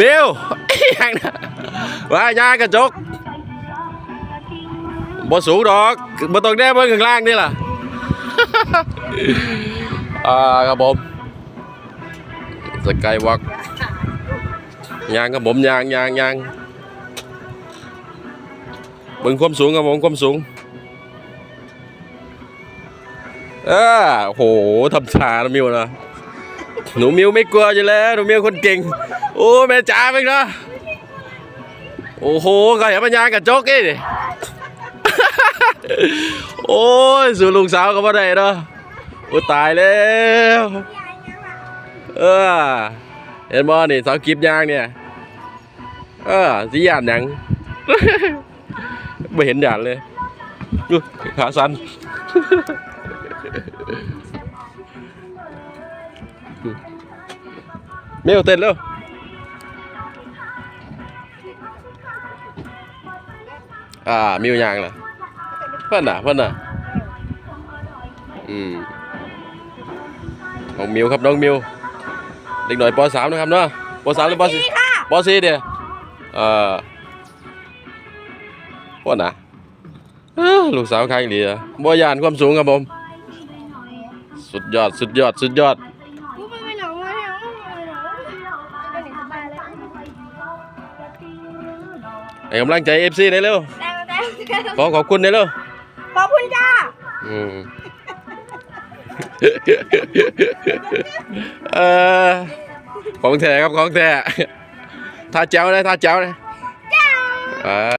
มิวยังนะว่ายากระจกบ่สูงดอกบ่ต้องแน่เบิ่งข้างล่างนี่ล่ะอ่าครับผมสกายวอล์กยางครับผมยางยางยางเบิ่งความสูงครับผมความสูงเออโอ้โหทำชาแล้วมิวนะ หนูมิวไม่กลัวอยู่แล้วหนูมิวคนเก่ง โอ้แม่จ๋าไปนะโอ้โหใครปัญญากระจกเอ้โอ้ยสู่ลูกสาวก็บ่ได้เนาะโอ้ตายแล้วเออเห็นบ่นี่สาวกิบยางเนี่ยเออสิยานหยังไม่เห็นหยานเลยขาสั้น เมลเต้นเร็วอ่ามิวยางล่ะเพื่อนน่ะเพื่อนน่ะอืมน้องมิวครับน้องมิวเด็กหน่อยปสามนะครับเนาะปสามหรือปสี่ปสี่เดียวเอ่อเพื่อนน่ะเอ้อลูกสาวใครเหลียบ่ยานความสูงครับผม สุดยอดสุดยอดสุดยอด ให้กำลังใจเอฟซีได้เร็วแต่แต่ขอขอบคุณได้เร็วขอบคุณจ้าอืมเออของแท้ครับของแท้ท่าเจ้าเลยท่าเจ้าเลยจ้าอ่า